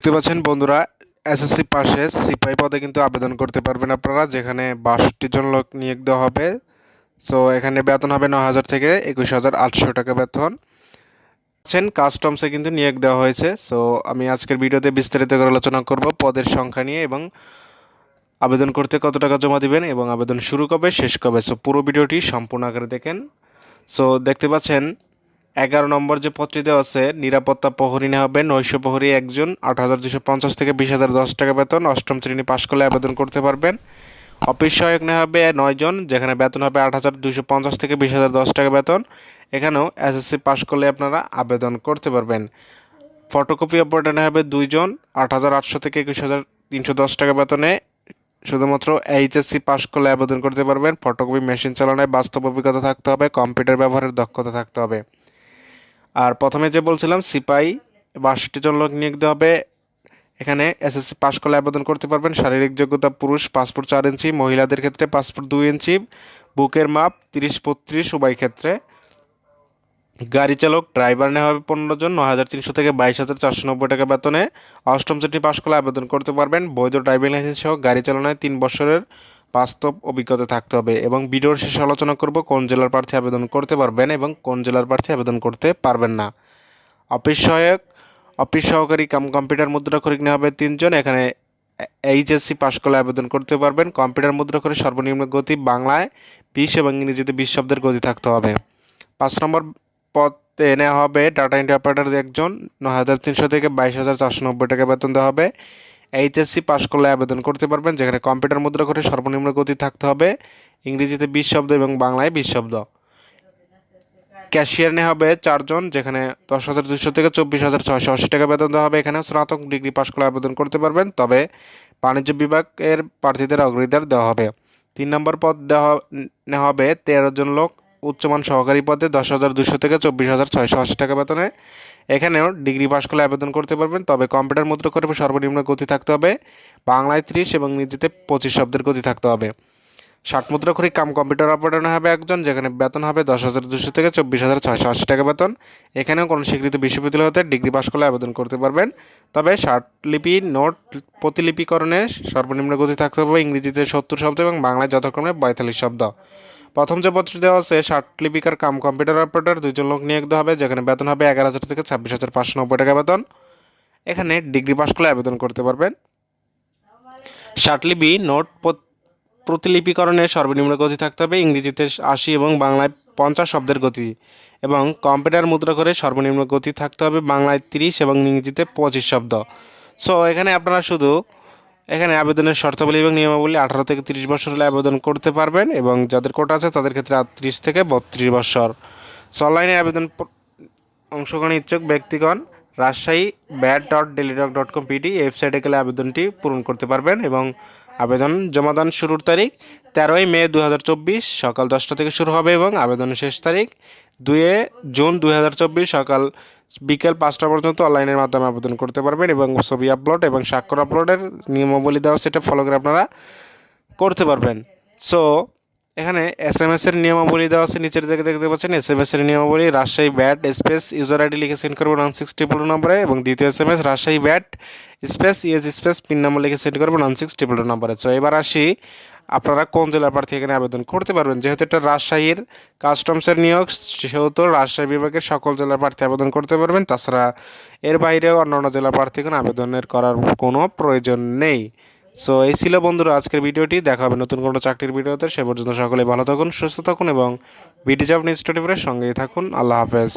দেখতে পাচ্ছেন বন্ধুরা এসএসসি পাশে সিপাহি পদে কিন্তু আবেদন করতে পারবেন আপনারা, যেখানে বাষট্টি জন লোক নিয়োগ দেওয়া হবে। সো এখানে বেতন হবে ন হাজার থেকে একুশ হাজার আটশো টাকা বেতন। পাচ্ছেন কাস্টমসে কিন্তু নিয়োগ দেওয়া হয়েছে। সো আমি আজকের ভিডিওতে বিস্তারিত করে আলোচনা করব পদের সংখ্যা নিয়ে এবং আবেদন করতে কত টাকা জমা দিবেন এবং আবেদন শুরু কবে, শেষ কবে। সো পুরো ভিডিওটি সম্পূর্ণ আকারে দেখেন। সো দেখতে পাচ্ছেন এগারো নম্বর যে পদটি দেওয়া আছে, নিরাপত্তা প্রহরী হবে। নৈশ প্রহরী একজন আট হাজার দুশো পঞ্চাশ থেকে বিশ হাজার দশ টাকা বেতন। অষ্টম শ্রেণি পাশ করলে আবেদন করতে পারবেন। অফিস সহায়ক নেওয়া হবে নয়জন যেখানে বেতন হবে আট হাজার দুশো পঞ্চাশ থেকে বিশ হাজার দশ টাকা বেতন। এখানেও এসএসসি পাশ করলে আপনারা আবেদন করতে পারবেন। ফটোকপি অপারেটর নেওয়া হবে দুইজন আট হাজার আটশো থেকে একুশ হাজার তিনশো দশ টাকা বেতনে। শুধুমাত্র এইচএসসি পাশ করলে আবেদন করতে পারবেন। ফটোকপি মেশিন চালানোয় বাস্তব অভিজ্ঞতা থাকতে হবে, কম্পিউটার ব্যবহারের দক্ষতা থাকতে হবে। আর প্রথমে যে বলছিলাম, সিপাই বাষট্টি জন লোক নিয়োগ দেওয়া হবে। এখানে এসএসসি পাস করলে আবেদন করতে পারবেন। শারীরিক যোগ্যতা পুরুষ পাসপোর্ট চার ইঞ্চি। মহিলাদের ক্ষেত্রে পাসপোর্ট দুই ইঞ্চি। বুকের মাপ তিরিশ বত্রিশ উভয় ক্ষেত্রে। গাড়ি চালক, ড্রাইভার নেওয়া হবে পনেরো জন। ন হাজার তিনশো থেকে বাইশ হাজার চারশো নব্বই টাকা বেতনে। অষ্টম শ্রেণি পাশ করলে আবেদন করতে পারবেন। বৈধ ড্রাইভিং লাইসেন্স সহ গাড়ি চালানোয় তিন বছরের বাস্তব অভিজ্ঞতা থাকতে হবে এবং ভিডিওর শেষে আলোচনা করব কোন জেলার প্রার্থী আবেদন করতে পারবেন এবং কোন জেলার প্রার্থী আবেদন করতে পারবেন না। অফিস সহায়ক, অফিস সহকারী কাম কম্পিউটার মুদ্রা খরিক নেওয়া হবে তিনজন, এখানে এইচএসসি পাস করলে আবেদন করতে পারবেন। কম্পিউটার মুদ্রা করে সর্বনিম্ন গতি বাংলায় বিশ এবং ইংরেজিতে বিশ শব্দের গতি থাকতে হবে। পাঁচ নম্বর পদে নেওয়া হবে ডাটা এন্ট্রি একজন ন হাজার তিনশো থেকে বাইশ হাজার চারশো নব্বই টাকা বেতন দেওয়া হবে। এইচএসসি পাশ করলে আবেদন করতে পারবেন, যেখানে কম্পিউটার মুদ্রা করে সর্বনিম্ন গতি থাকতে হবে, ইংরেজিতে বিশ শব্দ এবং বাংলায় বিশ শব্দ। ক্যাশিয়ার নেওয়া হবে চারজন, যেখানে দশ হাজার দুশো থেকে চব্বিশ হাজার ছয়শো আশি টাকা বেতন দেওয়া হবে। এখানে স্নাতক ডিগ্রি পাশ করে আবেদন করতে পারবেন, তবে বাণিজ্য বিভাগের প্রার্থীদের অগ্রাধিকার দেওয়া হবে। তিন নম্বর পদ দেওয়া, নেওয়া হবে তেরো জন লোক। উচ্চমান সহকারী পদে দশ হাজার দুশো থেকে চব্বিশ হাজার ছয়শো আশি টাকা বেতনে। এখানেও ডিগ্রি পাশ করলে আবেদন করতে পারবেন, তবে কম্পিউটার মুদ্রা করে সর্বনিম্ন গতি থাকতে হবে। বাংলায় ত্রিশ এবং ইংরেজিতে পঁচিশ শব্দের গতি থাকতে হবে। ষাট মুদ্রা খড়ি কাম কম্পিউটার অপারেটর হবে একজন, যেখানে বেতন হবে দশ হাজার দুশো থেকে চব্বিশ হাজার ছয়শো আশি টাকা বেতন। এখানেও কোনো স্বীকৃত বিশ্ববিদ্যালয় হতে ডিগ্রি পাশ করলে আবেদন করতে পারবেন। তবে ষাট লিপি নোট প্রতিলিপিকরণে সর্বনিম্ন গতি থাকতে হবে ইংরেজিতে সত্তর শব্দ এবং বাংলায় যথাক্রমে পঁয়তাল্লিশ শব্দ। প্রথম যে পত্র দেওয়া আছে লিপিকার কাম কম্পিউটার অপারেটর দুজন লোক নিয়োগ দেওয়া হবে, যেখানে বেতন হবে এগারো হাজার থেকে ছাব্বিশ হাজার পাঁচশো নব্বই টাকা বেতন। এখানে ডিগ্রি পাস করলে আবেদন করতে পারবেন। লিপি নোট প্রতিলিপিকরণে সর্বনিম্ন গতি থাকতে হবে, ইংরেজিতে আশি এবং বাংলায় পঞ্চাশ শব্দের গতি। এবং কম্পিউটার মুদ্রা করে সর্বনিম্ন গতি থাকতে হবে, বাংলায় তিরিশ এবং ইংরেজিতে পঁচিশ শব্দ। সো, এখানে আপনারা শুধু এখানে আবেদনের শর্তাবলী এবং নিয়মাবলী আঠারো থেকে তিরিশ বছর হলে আবেদন করতে পারবেন এবং যাদের কোটা আছে তাদের ক্ষেত্রে আটত্রিশ থেকে বত্রিশ বছর। অনলাইনে আবেদন অংশগ্রহণ ইচ্ছুক ব্যক্তিগণ রাজশাহী ব্যাট ডট ডেলিডক ডট কম পিডি ওয়েবসাইটে গেলে আবেদনটি পূরণ করতে পারবেন এবং আবেদন জমাদান শুরুর তারিখ তেরোই মে দু হাজার চব্বিশ সকাল দশটা থেকে শুরু হবে এবং আবেদনের শেষ তারিখ দুয়ে জুন দু হাজার চব্বিশ সকাল বিকেল পাঁচটা পর্যন্ত অনলাইনের মাধ্যমে আবেদন করতে পারবেন এবং ছবি আপলোড এবং স্বাক্ষর আপলোডের নিয়মাবলী দেওয়া সেটা ফলো করে আপনারা করতে পারবেন। সো এখানে এস এম এস এর নিয়মাবলী দেওয়া আছে, নিচের দিকে দেখতে পাচ্ছেন এস এম এস এর নিয়মাবলী, Rajshahi bat space user ID লিখে সেন্ড করবেন ওয়ান সিক্স ট্রিপল নম্বরে এবং দ্বিতীয় S M S Rajshahi bat space ES space PIN number লিখে সেন্ড করবেন ওয়ান সিক্স ট্রিপল নম্বরে। সো এবার আসি, আপনারা কোন জেলার প্রার্থী এখানে আবেদন করতে পারবেন? যেহেতু এটা রাজশাহীর কাস্টমসের নিয়োগ, সেহেতু রাজশাহী বিভাগের সকল জেলার প্রার্থী আবেদন করতে পারবেন। তাছাড়া এর বাইরেও অন্যান্য প্রার্থী কোনো আবেদনের করার কোনো প্রয়োজন নেই। সো এই ছিল বন্ধুরা আজকের ভিডিওটি। দেখা হবে নতুন কোনো চাকরির ভিডিওতে। সে পর্যন্ত সকলে ভালো থাকুন, সুস্থ থাকুন এবং বিডি জব নিউজ টোয়েন্টি সঙ্গেই থাকুন। আল্লাহ হাফেজ।